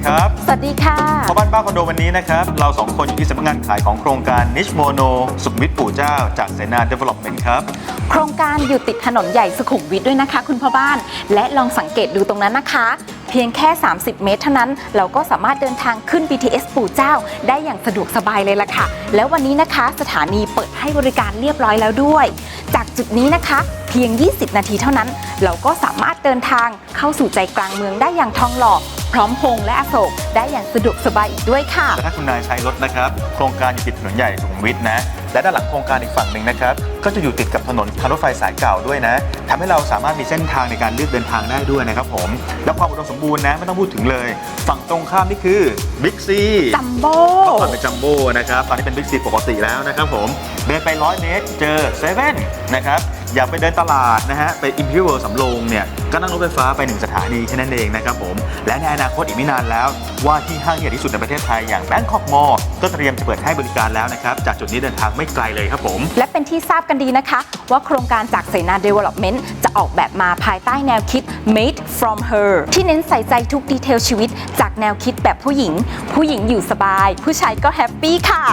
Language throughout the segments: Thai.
สวัสดีครับ สวัสดีค่ะพ่อบ้านป้าคอนโดวันนี้นะครับ เราสองคนอยู่ที่สำนักงานขายของโครงการนิชโมโนสุขมิตรปู่เจ้า จากเสนาเดเวล็อปเมนต์ครับ โครงการอยู่ติดถนนใหญ่สุขุมวิทด้วยนะคะ คุณพ่อบ้าน และลองสังเกตดูตรงนั้นนะคะ เพียงแค่ 30 เมตรเท่านั้น เราก็สามารถเดินทางขึ้น BTS ปู่เจ้า ได้อย่างสะดวกสบายเลยล่ะค่ะ แล้ววันนี้นะคะ สถานีเปิดให้บริการเรียบร้อยแล้วด้วย จากจุดนี้นะคะ เพียง 20 นาทีเท่านั้น เราก็สามารถเดินทางเข้าสู่ใจกลางเมืองได้อย่างทองหล่อ พร้อมพงษ์และอโศกได้อย่างสะดวกสบายอีกด้วยค่ะแต่ถ้าคุณนายใช้รถนะครับ โครงการอยู่ติดถนนใหญ่สุขุมวิทนะ และด้านหลังโครงการอีกฝั่งหนึ่งนะครับ ก็จะอยู่ติดกับถนนทางรถไฟสายเก่าด้วยนะทำให้เราสามารถมีเส้นทางในการเลือกเดินทางได้ด้วยนะครับผม และความอุดมสมบูรณ์นะไม่ต้องพูดถึงเลย ฝั่งตรงข้ามนี่คือบิ๊กซีจัมโบ้เมื่อก่อนเป็นจัมโบ้นะครับ ตอนนี้เป็นบิ๊กซีปกติแล้วนะครับผม เดินไป100เมตรเจอเซเว่นนะครับ อยากไปเดินตลาดนะฮะไปอิมพีเวิลสำโรงเนี่ยก็นั่งรถไฟฟ้าไปหนึ่งสถานีแค่นั้นเองนะครับผม และในอนาคตอีกไม่นานแล้ว ว่าที่ห้างใหญ่ที่สุดในประเทศไทยอย่างแบงคอกมอลก็เตรียมจะเปิดให้บริการแล้วนะครับ จากจุดนี้เดินทางไม่ไกลเลยครับผม และเป็นที่ทราบกันดีนะคะ ว่าโครงการจากเสนา Development จะออกแบบมาภายใต้แนวคิด made from her ที่เน้นใส่ใจทุกดีเทลชีวิต จากแนวคิดแบบผู้หญิง ผู้หญิงอยู่สบาย ผู้ชายก็แฮปปี้ค่ะ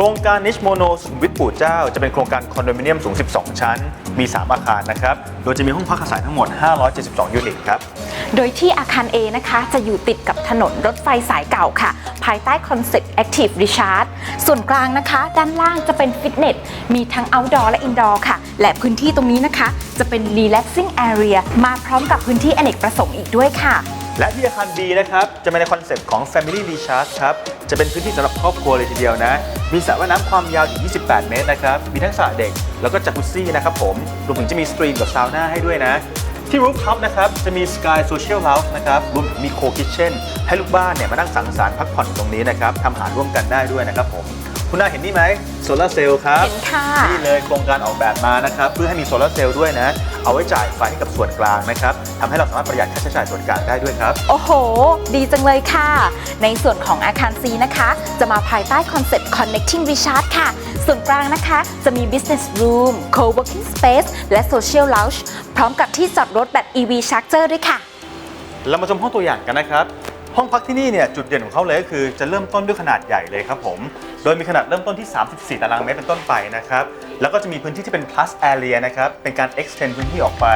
ครงการนิชโมโนสุขุมวิทปู่เจ้า จะเป็นโครงการคอนโดมิเนียมสูง 12 ชั้น มี 3 อาคารนะครับ โดยจะมีห้องพักอาศัยทั้งหมด 572 ยูนิตครับ โดยที่อาคาร A นะคะจะอยู่ติดกับถนนรถไฟสายเก่าค่ะ ภายใต้คอนเซ็ปต์ Active Recharge ส่วนกลางนะคะ ด้านล่างจะเป็นฟิตเนส มีทั้ง Outdoor และ Indoor ค่ะ และพื้นที่ตรงนี้นะคะ จะเป็น Relaxing Area มาพร้อมกับพื้นที่อเนกประสงค์อีกด้วยค่ะ และที่อาคาร B นะครับ จะเป็นในคอนเซปต์ของ Family Recharge ครับ จะเป็นพื้นที่สำหรับครอบครัวเลยทีเดียวนะ มีสระว่ายน้ำความยาวถึง 28 เมตรนะครับ มีทั้งสระเด็ก แล้วก็จักรุซี่นะครับผม รวมถึงจะมีสตรีมกับซาวน่าให้ด้วยนะ ที่รูฟท็อปนะครับ จะมี Sky Social Lounge นะครับ รวมถึงมี Co Kitchen ให้ลูกบ้านเนี่ยมานั่งสังสรรค์พักผ่อนตรงนี้นะครับทำอาหารร่วมกันได้ด้วยนะครับผม คุณนาเห็นนี่ไหมโซลาร์เซลล์ครับ เห็นค่ะ นี่เลยโครงการออกแบบมานะครับ เพื่อให้มีโซลาร์เซลล์ด้วยนะ เอาไว้จ่ายไฟให้กับส่วนกลางนะครับทำให้เราสามารถประหยัดค่าใช้จ่ายส่วนกลางได้ด้วยครับ โอ้โห ดีจังเลยค่ะ ในส่วนของอาคาร C นะคะ จะมาภายใต้คอนเซ็ปต์ Connecting Recharge ค่ะ ส่วนกลางนะคะ จะมี Business Room Co-working Space และ Social Lounge พร้อมกับที่จอดรถแบบ EV Charger ด้วยค่ะ เรามาชมห้องตัวอย่างกันนะครับ ห้องพักที่นี่เนี่ยจุดเด่นของเขาเลยก็คือจะเริ่มต้นด้วยขนาดใหญ่เลยครับผม โดยมีขนาดเริ่มต้นที่ 34 ตารางเมตรเป็นต้นไปนะครับ แล้วก็จะมีพื้นที่ที่เป็น plus area นะครับ เป็นการ extend พื้นที่ออกไป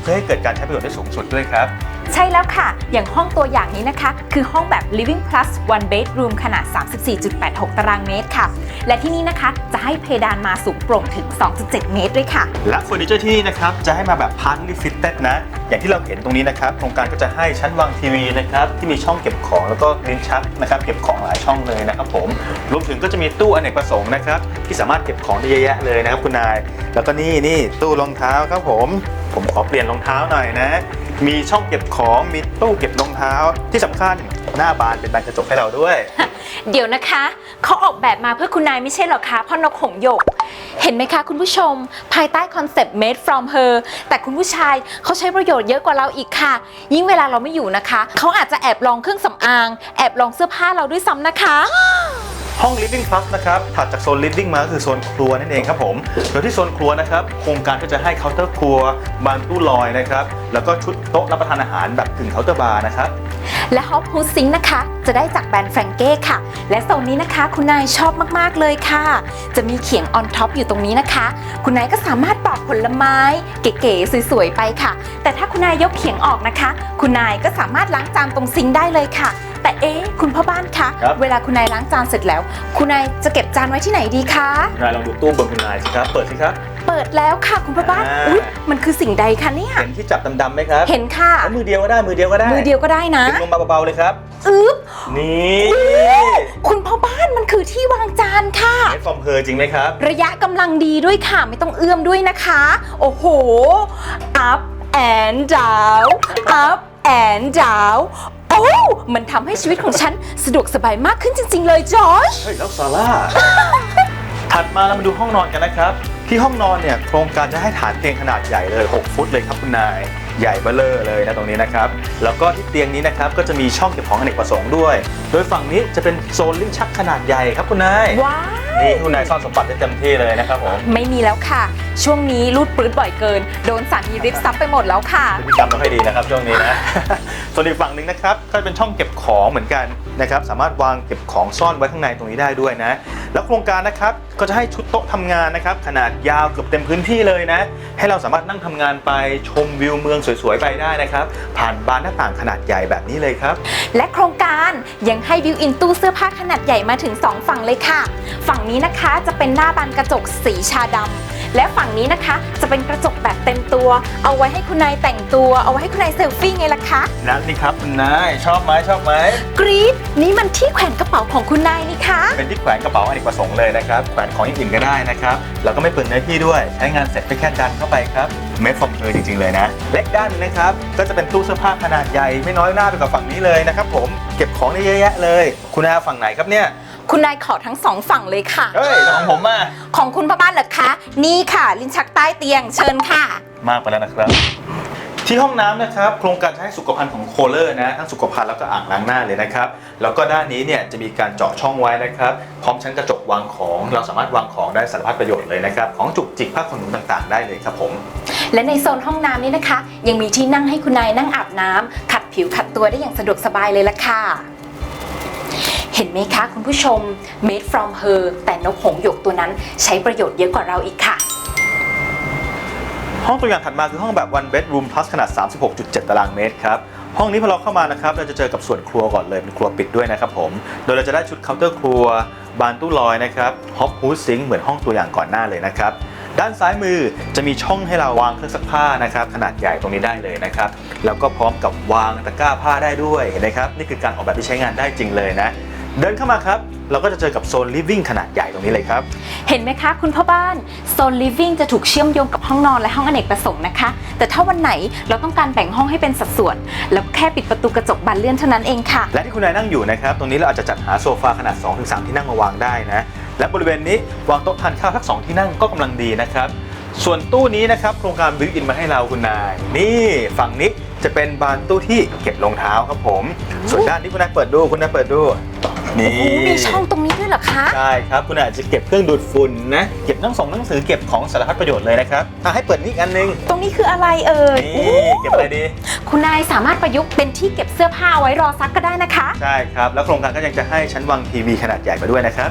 เพื่อให้เกิดการใช้ประโยชน์ได้สูงสุดด้วยครับ ใช่แล้วค่ะ อย่างห้องตัวอย่างนี้นะคะ คือห้องแบบ Living Plus One Bedroom ขนาด 34.86 ตารางเมตรค่ะ และที่นี่นะคะจะให้เพดานมาสูงโปร่งถึง 2.7 เมตรด้วยค่ะ และเฟอร์นิเจอร์ที่นี่นะครับจะให้มาแบบ partly fitted นะ อย่างที่เราเห็นตรงนี้นะครับโครงการก็จะให้ชั้นวางทีวีนะครับที่มีช่องเก็บของแล้วก็ลิ้นชักนะครับเก็บของหลายช่องเลยนะครับผมรวมถึงก็จะมีตู้อเนกประสงค์นะครับที่สามารถเก็บของได้เยอะแยะเลยนะครับคุณนาย แล้วก็นี่นี่ตู้รองเท้าครับผม ผมขอเปลี่ยนรองเท้าหน่อยนะ มีช่องเก็บของมีตู้เก็บรองเท้าที่สำคัญหน้าบานเป็นบานกระจกให้เราด้วย เดี๋ยวนะคะเขาออกแบบมาเพื่อคุณนายไม่ใช่หรอคะพ่อนกหงหยก เห็นไหมคะคุณผู้ชม ภายใต้คอนเซปต์ made from her แต่คุณผู้ชายเขาใช้ประโยชน์เยอะกว่าเราอีกค่ะ ยิ่งเวลาเราไม่อยู่นะคะ เขาอาจจะแอบลองเครื่องสำอาง แอบลองเสื้อผ้าเราด้วยซ้ำนะคะ ห้อง Living Plus นะครับ ถัดจากโซน Living มาก็คือโซนครัวนั่นเองครับผม โดยที่โซนครัวนะครับ โครงการก็จะให้เคาน์เตอร์ครัว บานตู้ลอยนะครับ แล้วก็ชุดโต๊ะรับประทานอาหารแบบกึ่งเคาน์เตอร์บาร์นะครับและฮอปฮูดซิงนะคะ จะได้จากแบรนด์แฟรงเก้ค่ะ และโซนนี้นะคะคุณนายชอบมากๆเลยค่ะ จะมีเขียงออนท็อปอยู่ตรงนี้นะคะ คุณนายก็สามารถปอกผลไม้ เก๋ๆสวยๆไปค่ะ แต่ถ้าคุณนายยกเขียงออกนะคะ คุณนายก็สามารถล้างจานตรงซิงค์ได้เลยค่ะแต่เอ๊ะคุณพ่อบ้านคะ ครับ เวลาคุณนายล้างจานเสร็จแล้ว คุณนายจะเก็บจานไว้ที่ไหนดีคะ นายลองดูตู้บนคุณนายสิครับ เปิดสิครับ เปิดแล้วค่ะคุณพ่อบ้านอ่า อุ๊ยมันคือสิ่งใดคะเนี่ย เห็นที่จับดำๆไหมครับเห็นค่ะเอามือเดียวก็ได้มือเดียวก็ได้มือเดียวก็ได้นะดึงลงมาเบาๆเลยครับ อึ๊บนี่ คุณพ่อบ้านมันคือที่วางจานค่ะเห็นฟอร์มเพอจริงไหมครับ ระยะกำลังดีด้วยค่ะ ไม่ต้องเอื้อมด้วยนะคะ โอ้โห up and down up and down โอ้มันทำให้ชีวิตของฉันสะดวกสบายมากขึ้นจริง ๆ เลยจอช เฮ้ย แล้วซาร่า ถัดมาเรามาดูห้องนอนกันนะครับ ที่ห้องนอนเนี่ยโครงการจะให้ฐานเตียงขนาดใหญ่เลย 6 ฟุตเลยครับคุณนาย ใหญ่เบ้อเลอเลยนะตรงนี้นะครับ แล้วก็ที่เตียงนี้นะครับก็จะมีช่องเก็บของอเนกประสงค์ด้วย โดยฝั่งนี้จะเป็นโซนลิ้นชักขนาดใหญ่ครับคุณนาย ว้าวนี่คุณนายซ่อนสมบัติได้เต็มที่เลยนะครับผมไม่มีแล้วค่ะ ช่วงนี้รูดปลื้ดบ่อยเกิน โดนสามีริบซับไปหมดแล้วค่ะ พฤติกรรมไม่ค่อยดีนะครับช่วงนี้นะ ส่วนอีกฝั่งหนึ่งนะครับก็จะเป็นช่องเก็บของเหมือนกันนะครับสามารถวางเก็บของซ่อนไว้ข้างในตรงนี้ได้ด้วยนะ แล้วโครงการนะครับก็จะให้ชุด โต๊ะทำงานนะครับ ขนาดยาวเกือบเต็มพื้นที่เลยนะ ให้เราสามารถนั่งทำงานไปชมวิวเมืองสวยๆไปได้นะครับ ผ่านบานหน้าต่างขนาดใหญ่แบบนี้เลยครับ และโครงการยังให้บิวอินตู้เสื้อผ้าขนาดใหญ่มาถึง 2 ฝั่งเลยค่ะ ฝั่งนี้นะคะจะเป็นหน้าบานกระจกสีชาดำและฝั่งนี้นะคะจะเป็นกระจกแบบเต็มตัว เอาไว้ให้คุณนายแต่งตัว เอาไว้ให้คุณนายเซลฟี่ไงล่ะคะนั่นนี่ครับคุณนายชอบไหมชอบไหมกรี๊ดนี่มันที่แขวนกระเป๋าของคุณนายนี่คะเป็นที่แขวนกระเป๋าอเนกประสงค์เลยนะครับแขวนของอย่างอื่นก็ได้นะครับ แล้วก็ไม่เปลืองเนื้อที่ด้วย ใช้งานเสร็จก็แค่ดันเข้าไปครับ เมดฟอร์มเธอจริง ๆ เลยนะ เล็กด้านหนึงนะครับ ก็จะเป็นตู้เสื้อผ้าขนาดใหญ่ไม่น้อยหน้าไปกว่าฝั่งนี้เลยนะครับผม เก็บของได้เยอะแยะเลย คุณอาฝั่งไหนครับเนี่ย คุณนายขอทั้งสองฝั่งเลยค่ะ เฮ้ยแต่ของผมอะ ของคุณพ่อบ้านเหรอคะ นี่ค่ะ ลิ้นชักใต้เตียง เชิญค่ะ มากไปแล้วนะครับ ที่ห้องน้ำนะครับ โครงการจะให้สุขภัณฑ์ของโคเลอร์นะทั้งสุขภัณฑ์แล้วก็อ่างล้างหน้าเลยนะครับ แล้วก็ด้านนี้เนี่ยจะมีการเจาะช่องไว้นะครับ พร้อมชั้นกระจก วางของ เราสามารถวางของได้สารพัดประโยชน์เลยนะครับ ของจุกจิกผ้าขนหนูต่างๆ ได้เลยครับผม และในโซนห้องน้ำนี้นะคะ ยังมีที่นั่งให้คุณนายนั่งอาบน้ำขัดผิวขัดตัวได้อย่างสะดวกสบายเลยละค่ะ เห็นไหมคะคุณผู้ชม made from her แต่นกหงส์หยกตัวนั้นใช้ประโยชน์เยอะกว่าเราอีกค่ะ ห้องตัวอย่างถัดมาคือห้องแบบ one bedroom plus ขนาด 36.7 ตารางเมตรครับ ห้องนี้พอเราเข้ามานะครับเราจะเจอกับส่วนครัวก่อนเลยเป็นครัวปิดด้วยนะครับผมโดยเราจะได้ชุดเคาน์เตอร์ครัว บานตู้ลอยนะครับฮอปฮูดซิงเหมือนห้องตัวอย่างก่อนหน้าเลยนะครับด้านซ้ายมือจะมีช่องให้เราวางเครื่องซักผ้านะครับขนาดใหญ่ตรงนี้ได้เลยนะครับแล้วก็พร้อมกับวางตะกร้าผ้าได้ด้วยเห็นไหมครับนี่คือการออกแบบที่ใช้งานได้จริงเลยนะ เดินเข้ามาครับ เราก็จะเจอกับโซน living ขนาดใหญ่ตรงนี้เลยครับ เห็นไหมคะ คุณพ่อบ้านโซน living จะถูกเชื่อมโยงกับห้องนอนและห้องอเนกประสงค์นะคะ แต่ถ้าวันไหนเราต้องการแบ่งห้องให้เป็นสัดส่วน แล้วแค่ปิดประตูกระจกบานเลื่อนเท่านั้นเองค่ะ และที่คุณนายนั่งอยู่นะครับ ตรงนี้เราอาจจะจัดหาโซฟาขนาด 2-3 ที่นั่งมาวางได้นะ และบริเวณนี้วางโต๊ะทานข้าวสัก2ที่นั่งก็กำลังดีนะครับ ส่วนตู้นี้นะครับโครงการบิวอินมาให้เราคุณนาย นี่ฝั่งนี้จะเป็นบานตู้ที่เก็บรองเท้าครับผม ส่วนด้านนี้คุณนายเปิดดูคุณนายเปิดดู นี่ โอ้มีช่องตรงนี้ด้วยเหรอคะ ใช่ครับ คุณอาจจะเก็บเครื่องดูดฝุ่นนะ เก็บหนังส่งหนังสือเก็บของสารพัดประโยชน์เลยนะครับอะให้เปิดนี่อีกอันนึงตรงนี้คืออะไรเอ่ยนี่เก็บอะไรดี คุณนายสามารถประยุกต์เป็นที่เก็บเสื้อผ้าเอาไว้รอซักก็ได้นะคะ ใช่ครับ แล้วโครงการก็ยังจะให้ชั้นวางทีวีขนาดใหญ่มาด้วยนะครับ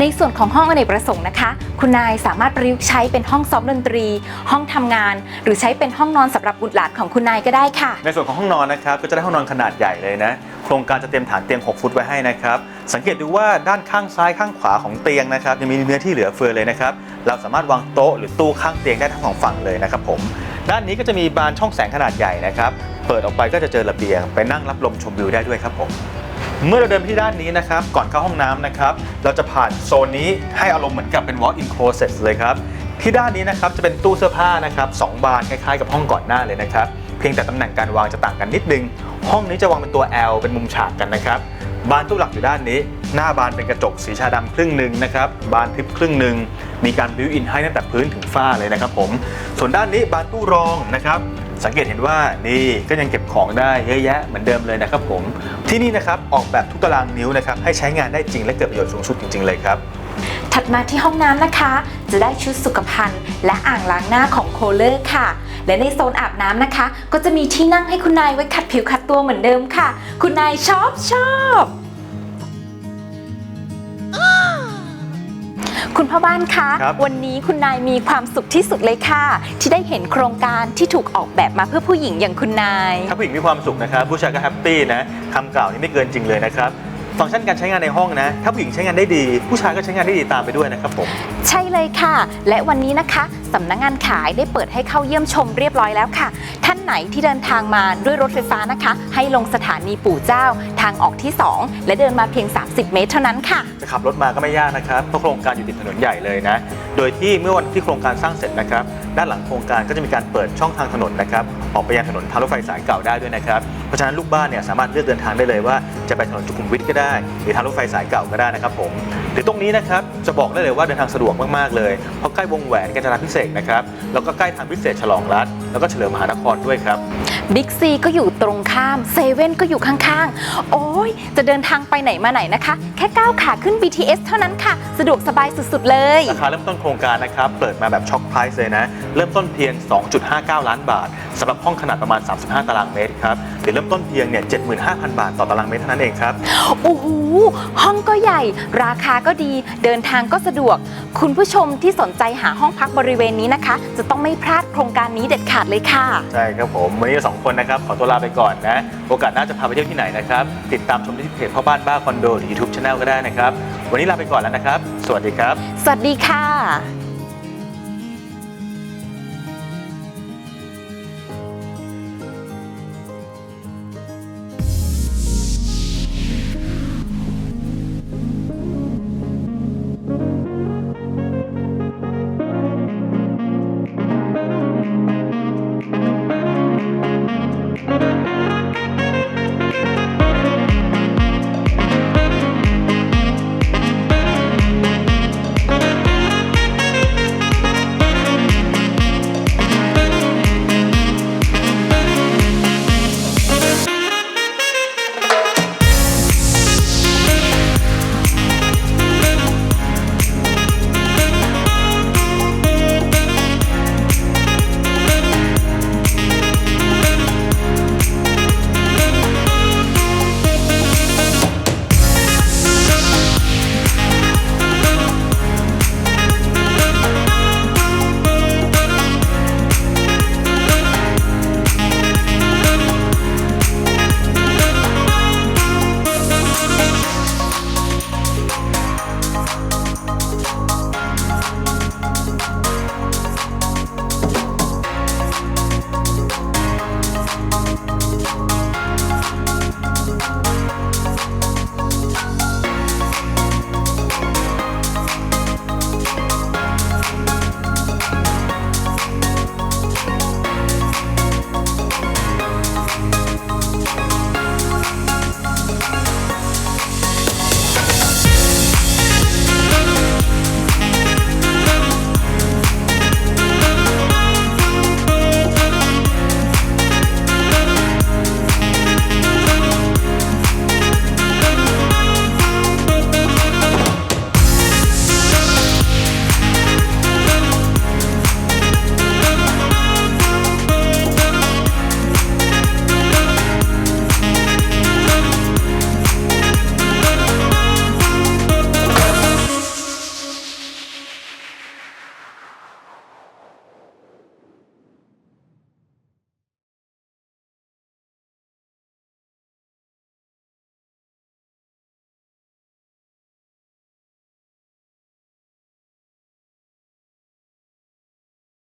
ในส่วนของห้องอเนกประสงค์นะคะ คุณนายสามารถประยุกต์ใช้เป็นห้องซ้อมดนตรี ห้องทำงาน หรือใช้เป็นห้องนอนสำหรับบุตรหลานของคุณนายก็ได้ค่ะ ในส่วนของห้องนอนนะครับก็จะได้ห้องนอนขนาดใหญ่เลยนะโครงการจะเตรียมฐานเตียง 6 ฟุตไว้ให้นะครับ สังเกตดูว่าด้านข้างซ้ายข้างขวาของเตียงนะครับยังมีเนื้อที่เหลือเฟือเลยนะครับ เราสามารถวางโต๊ะหรือตู้ข้างเตียงได้ทั้งสองฝั่งเลยนะครับผม ด้านนี้ก็จะมีบานช่องแสงขนาดใหญ่นะครับ เปิดออกไปก็จะเจอระเบียง ไปนั่งรับลมชมวิวได้ด้วยครับผม เมื่อเราเดินไปที่ด้านนี้นะครับ ก่อนเข้าห้องน้ำนะครับ เราจะผ่านโซนนี้ให้อารมณ์เหมือนกับเป็น walk-in closet เลยครับ ที่ด้านนี้นะครับจะเป็นตู้เสื้อผ้านะครับสองบานคล้ายๆ กับห้องก่อนหน้าเลยนะครับ เพียงแต่ตำแหน่งการวางจะต่างกันนิดนึง ห้องนี้จะวางเป็นตัว L เป็นมุมฉากกันนะครับ บานตู้หลักอยู่ด้านนี้ หน้าบานเป็นกระจกสีชาดำครึ่งหนึ่งนะครับ บานทึบครึ่งหนึ่ง มีการบิวอินให้ตั้งแต่พื้นถึงฝ้าเลยนะครับผม ส่วนด้านนี้บานตู้รองนะครับ สังเกตเห็นว่านี่ก็ยังเก็บของได้เยอะแยะเหมือนเดิมเลยนะครับผมที่นี่นะครับออกแบบทุกตารางนิ้วนะครับให้ใช้งานได้จริงและเกิดประโยชน์สูงสุดจริง ๆ เลยครับ ถัดมาที่ห้องน้ำนะคะ จะได้ชุดสุขภัณฑ์และอ่างล้างหน้าของโคเลอร์ค่ะ และในโซนอาบน้ำนะคะ ก็จะมีที่นั่งให้คุณนายไว้ขัดผิวขัดตัวเหมือนเดิมค่ะ คุณนายชอบชอบ คุณพ่อบ้านคะ ครับ วันนี้คุณนายมีความสุขที่สุดเลยค่ะ ที่ได้เห็นโครงการที่ถูกออกแบบมาเพื่อผู้หญิงอย่างคุณนาย ถ้าผู้หญิงมีความสุขนะครับ ผู้ชายก็แฮปปี้นะคำกล่าวนี้ไม่เกินจริงเลยนะครับฟังก์ชันการใช้งานในห้องนะ ถ้าผู้หญิงใช้งานได้ดี ผู้ชายก็ใช้งานได้ดีตามไปด้วยนะครับผม ใช่เลยค่ะ และวันนี้นะคะสำนักงงานขายได้เปิดให้เข้าเยี่ยมชมเรียบร้อยแล้วค่ะ ท่าน ไหนที่เดินทางมาด้วยรถไฟฟ้านะคะ ให้ลงสถานีปู่เจ้าทางออกที่ 2 และเดินมาเพียง 30 เมตรเท่านั้นค่ะ จะขับรถมาก็ไม่ยากนะครับเพราะโครงการอยู่ติดถนนใหญ่เลยนะ โดยที่เมื่อวันที่โครงการสร้างเสร็จนะครับ ด้านหลังโครงการก็จะมีการเปิดช่องทางถนนนะครับ ออกไปยังถนนทางรถไฟสายเก่าได้ด้วยนะครับ เพราะฉะนั้นลูกบ้านเนี่ยสามารถเลือกเดินทางได้เลยว่าจะไปถนนสุขุมวิทก็ได้ หรือทางรถไฟสายเก่าก็ได้นะครับผมหรือตรงนี้นะครับจะบอกได้เลยว่าเดินทางสะดวกมากๆเลยเพราะใกล้วงแหวนกาญจนาพิเศษกนะครับแล้วก็ใกล้ทางพิเศษฉลองรัฐแล้วก็เฉลิมมหานครด้วยครับบิ๊กซีก็อยู่ตรงข้ามเซเว่นก็อยู่ข้างๆ โอ้ย จะเดินทางไปไหนมาไหนนะคะ แค่ก้าวขาขึ้น BTS เท่านั้นค่ะ สะดวกสบายสุดๆ เลย ราคาเริ่มต้นโครงการนะครับ เปิดมาแบบช็อคไพรส์เลยนะ เริ่มต้นเพียง 2.59 ล้านบาทสำหรับห้องขนาดประมาณ 35 ตารางเมตรครับเดี๋ยวเริ่มต้นเพียงเนี่ย75,000 บาทต่อตารางเมตรเท่านั้นเองครับ โอ้โห ห้องก็ใหญ่ ราคาก็ดี เดินทางก็สะดวก คุณผู้ชมที่สนใจหาห้องพักบริเวณนี้นะคะ จะต้องไม่พลาดโครงการนี้เด็ดขาดเลยค่ะ ใช่ครับผม วันนี้เราสองคนนะครับ ขอตัวลาไปก่อนนะ โอกาสหน้าจะพาไปเที่ยวที่ไหนนะครับ ติดตามชมที่เพจพ่อบ้านบ้าคอนโดหรือ YouTube Channel ก็ได้นะครับ วันนี้ลาไปก่อนแล้วนะครับ สวัสดีครับ สวัสดีค่ะ